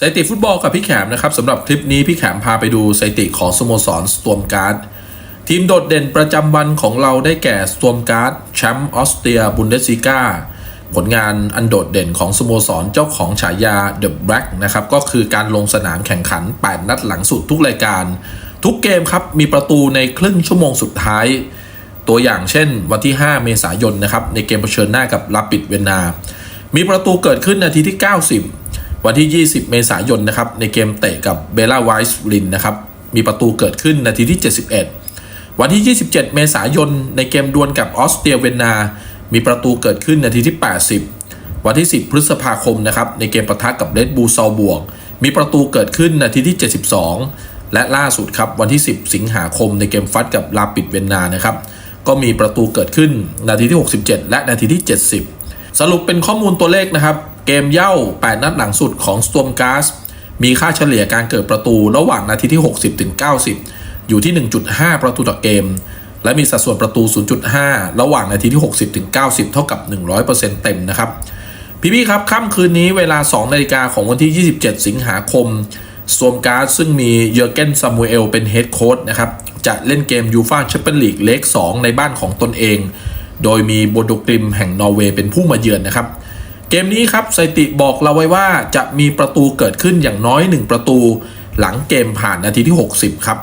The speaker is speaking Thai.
สถิติฟุตบอลกับพี่แขมนะครับสำหรับคลิปนี้พี่แขมพาไปดูสถิติของสโมสรสต o มการ์ดทีมโดดเด่นประจำวันของเราได้แก่สต o มการ์ดแชมป์ออสเตรียบุนเดสซิก้าผลงานอันโดดเด่นของสโมสรเจ้าของฉายา The Black นะครับก็คือการลงสนามแข่งขัน 8 นัดหลังสุดทุกรายการ ทุกเกมครับมีประตูในครึ่งชั่วโมงสุดท้าย ตัวอย่างเช่น วันที่ 5 เมษายนนะครับในเกมเผชิญหน้ากับลาปิดเวียนนา มีประตูเกิดขึ้นนาทีที่ 90 วันที่ 20 เมษายนนะครับในเกมเตะกับเบล่าไวส์ลินนะครับมีประตูเกิดขึ้นนาทีที่ 71 วันที่ 27 เมษายนในเกมดวลกับออสเตรียเวียนนา มีประตูเกิดขึ้นนาทีที่ 80 วันที่ 10 พฤษภาคมนะครับในเกมปะทะกับเรดบูซาบวก มีประตูเกิดขึ้นนาทีที่ 72 และล่าสุดครับวันที่ 10 สิงหาคมในเกมฟัดกับลาปิดเวียนนานะครับก็มีประตูเกิดขึ้นนาทีที่ 67 และนาทีที่ 70 สรุปเป็นข้อมูลตัวเลขนะครับ เกมเย่า 8 นัดหลังสุดของ Storm g a s มีค่าเฉลี่ยการเกิดประตูระหว่างนาทีที่ 60 ถึง 90 อยู่ที่ 1.5 ประตูต่อเกม และมีสัดส่วนประตู 0.5 ระหว่างนาทีที่ 60 ถึง 90 เท่ากับ 100%เต็มนะครับ พี่ๆครับค่ำคืนนี้เวลา 2 นาฬิกาของวันที่ 27 สิงหาคมสวมการ์ดซึ่งมีเยอร์เกนซามูเอลเป็นเฮดโค้ชนะครับ จะเล่นเกมยูฟาแชมเปี้ยนลีกเลก2ในบ้านของตนเอง โดยมีโบโดกริมแห่งนอร์เวย์เป็นผู้มาเยือนนะครับ เกมนี้ครับสติบอกเราไว้ว่าจะมีประตูเกิดขึ้นอย่างน้อย 1 ประตู หลังเกมผ่านนาทีที่ 60 ครับ